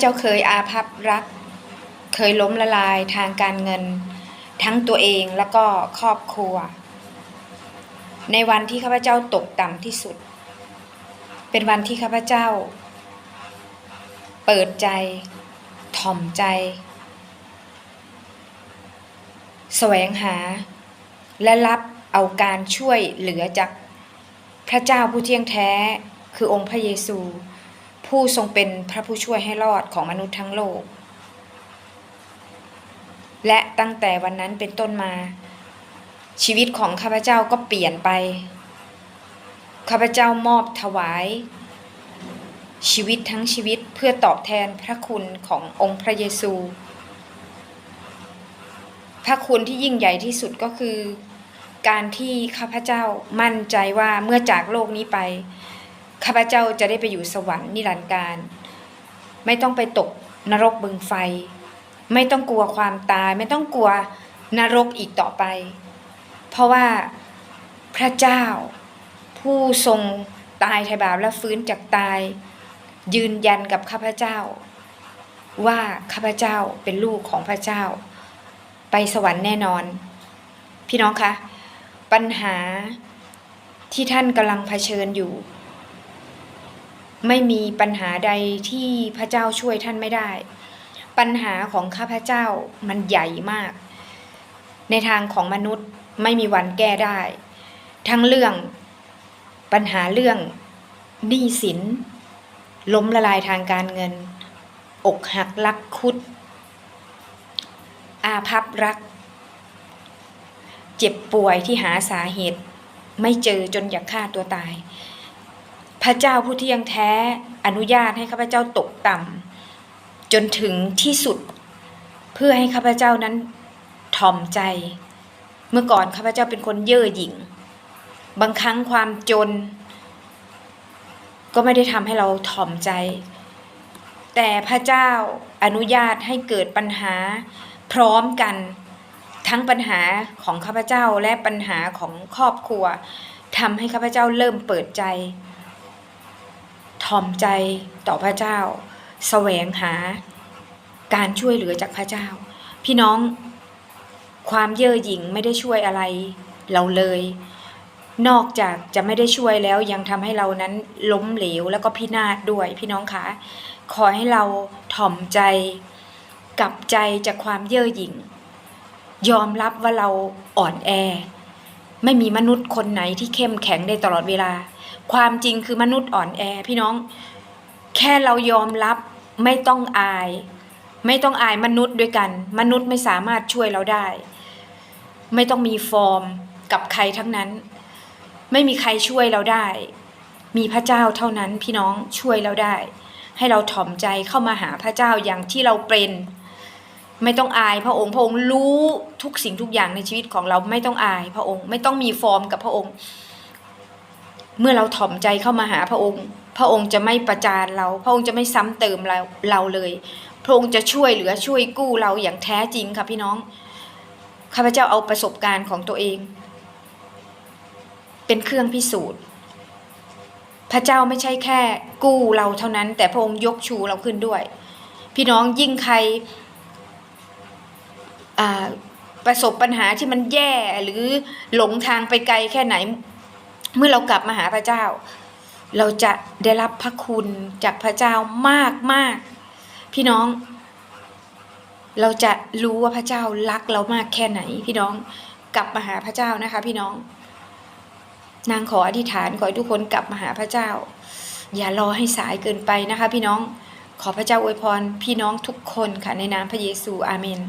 เจ้าเคยอาภัพรัก เคยล้มละลายทางการเงิน ทั้งตัวเองแล้วก็ครอบครัว ในวันที่ข้าพเจ้าตกต่ำที่สุด เป็นวันที่ข้าพเจ้า เปิดใจ ถ่อมใจ แสวงหา และรับเอาการช่วยเหลือจากพระเจ้าผู้เที่ยงแท้คือองค์พระเยซู ผู้ทรงเป็นพระผู้ช่วยให้รอดของมนุษย์ทั้งโลก และตั้งแต่วันนั้นเป็นต้นมา ชีวิตของข้าพเจ้าก็เปลี่ยนไป ข้าพเจ้ามอบถวาย ชีวิตทั้งชีวิตเพื่อตอบแทนพระคุณขององค์พระเยซู พระคุณที่ยิ่งใหญ่ที่สุดก็คือ การที่ข้าพเจ้ามั่นใจว่าเมื่อจากโลกนี้ไป ข้าพเจ้าจะได้ไปอยู่สวรรค์นิรันดร์การ ไม่ต้องไปตกนรกบึงไฟ ไม่ต้องกลัวความตาย ไม่ต้องกลัวนรกอีกต่อไป เพราะว่าพระเจ้า ผู้ทรงตายไถ่บาปและฟื้นจากตาย ยืนยันกับข้าพเจ้า ว่าข้าพเจ้าเป็นลูกของพระเจ้า ไปสวรรค์แน่นอน พี่น้องคะปัญหาที่ท่านกำลังเผชิญอยู่ ไม่มีปัญหาใดที่พระเจ้าช่วยท่านไม่ได้ ปัญหาของข้าพเจ้ามันใหญ่มาก ในทางของมนุษย์ไม่มีวันแก้ได้ ทั้งเรื่องปัญหาเรื่องหนี้สิน ล้มละลายทางการเงิน อกหักลักคุด อาภัพรัก เจ็บป่วยที่หาสาเหตุ ไม่เจอจนอยากฆ่าตัวตาย พระเจ้าผู้ที่ยังแท้อนุญาตให้ข้าพเจ้าตกต่ำจนถึงที่สุด เพื่อให้ข้าพเจ้านั้นถ่อมใจ เมื่อก่อนข้าพเจ้าเป็นคนเย่อหยิ่ง บางครั้งความจน ก็ไม่ได้ทำให้เราถ่อมใจ แต่พระเจ้าอนุญาตให้เกิดปัญหาพร้อมกันทั้งปัญหาของข้าพเจ้าและปัญหาของครอบครัวทำให้ข้าพเจ้าเริ่มเปิดใจ ถ่อมใจต่อพระเจ้าแสวงหาการช่วยเหลือจากพระเจ้า พี่น้องความเย่อหยิ่งไม่ได้ช่วยอะไรเราเลย นอกจากจะไม่ได้ช่วยแล้วยังทำให้เรานั้นล้มเหลวแล้วก็พินาศด้วยพี่น้องคะขอให้เราถ่อมใจกลับใจจากความเย่อหยิ่ง ยอมรับว่าเราอ่อนแอ ไม่มีมนุษย์คนไหนที่เข้มแข็งได้ตลอดเวลา ความจริงคือมนุษย์อ่อนแอพี่น้อง แค่เรายอมรับไม่ต้องอาย ไม่ต้องอายมนุษย์ด้วยกัน มนุษย์ไม่สามารถช่วยเราได้ ไม่ต้องมีฟอร์มกับใครทั้งนั้น ไม่มีใครช่วยเราได้ มีพระเจ้าเท่านั้นพี่น้องช่วยเราได้ ให้เราถ่อมใจเข้ามาหาพระเจ้าอย่างที่เราเป็น ไม่ต้องอายพระองค์ พระองค์รู้ทุกสิ่งทุกอย่างในชีวิตของเราไม่ต้องอายพระองค์ ไม่ต้องมีฟอร์มกับพระองค์ เมื่อเราถ่อมใจเข้ามาหาพระองค์ พระองค์จะไม่ประจานเรา พระองค์จะไม่ซ้ำเติมเราเราเลย พระองค์จะช่วยเหลือช่วยกู้เราอย่างแท้จริงค่ะพี่น้องข้าพเจ้าเอาประสบการณ์ของตัวเอง เป็นเครื่องพิสูจน์ พระเจ้าไม่ใช่แค่ กู้เราเท่านั้น แต่พระองค์ยกชูเราขึ้นด้วย พี่น้องยิ่งใคร ประสบปัญหาที่มันแย่หรือหลงทางไปไกลแค่ไหน เมื่อเรากลับมาหาพระเจ้า เราจะได้รับพระคุณจากพระเจ้ามากมากพี่น้อง เราจะรู้ว่าพระเจ้ารักเรามากแค่ไหน พี่น้องกลับมาหาพระเจ้านะคะ พี่น้อง นางขออธิษฐานขอให้ทุกคนกลับมาหาพระเจ้า อย่ารอให้สายเกินไปนะคะ พี่น้องขอพระเจ้าอวยพร พี่น้องทุกคนค่ะในนามพระเยซูอาเมน